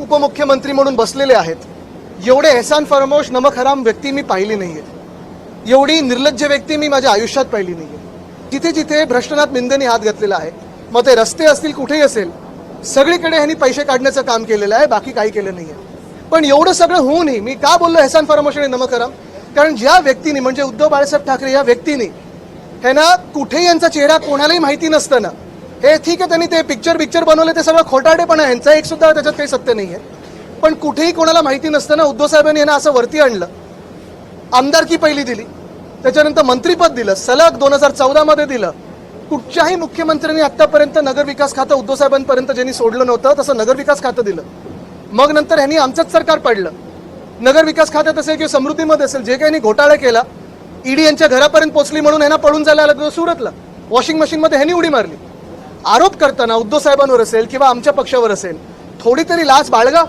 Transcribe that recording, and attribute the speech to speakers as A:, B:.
A: उपमुख्यमंत्री म्हणून बसलेले आहेत. एवढे एहसान फरमोश नमक हराम व्यक्ती मी पाहिली नाही आहेत एवढी निर्लज्ज व्यक्ती मी माझ्या आयुष्यात पाहिली नाही आहे जिथे जिथे भ्रष्टनाथ निंदेने हात घातलेला आहे मग ते रस्ते असतील कुठेही असेल सगळीकडे ह्यांनी पैसे काढण्याचं काम केलेलं आहे बाकी काही केलं नाही आहे पण एवढं सगळं होऊनही मी का बोललो एहसान फरमोश आणि नमक हराम कारण ज्या व्यक्तीने म्हणजे उद्धव बाळासाहेब ठाकरे या व्यक्तीने ह्यांना कुठे कुठेही यांचा चेहरा कोणालाही माहिती नसतं ना हे ठीक आहे त्यांनी ते पिक्चर पिक्चर बनवले ते सगळं खोटाडेपणा आहे. यांचा एक सुद्धा त्याच्यात काही सत्य नाही आहे पण कुठेही कोणाला माहिती नसताना उद्धव साहेबांनी यांना असं वरती आणलं. आमदारकी पहिली दिली. त्याच्यानंतर मंत्रीपद दिलं. सलग दोन हजार चौदामध्ये दिलं. कुठच्याही मुख्यमंत्र्यांनी आत्तापर्यंत नगरविकास खातं उद्धव साहेबांपर्यंत ज्यांनी सोडलं नव्हतं तसं नगरविकास खातं दिलं. मग नंतर ह्यांनी आमचंच सरकार पडलं. नगरविकास खात्यात असेल किंवा समृद्धीमध्ये असेल जे काही यांनी घोटाळा केला ईडी यांच्या घरापर्यंत पोचली म्हणून ह्यांना पळून जायला आलं सुरतला. वॉशिंग मशीनमध्ये ह्यांनी उडी मारली. आरोप करताना उद्धव साहेबांवर असेल किंवा आमच्या पक्षावर असेल थोडी तरी लाच बाळगा.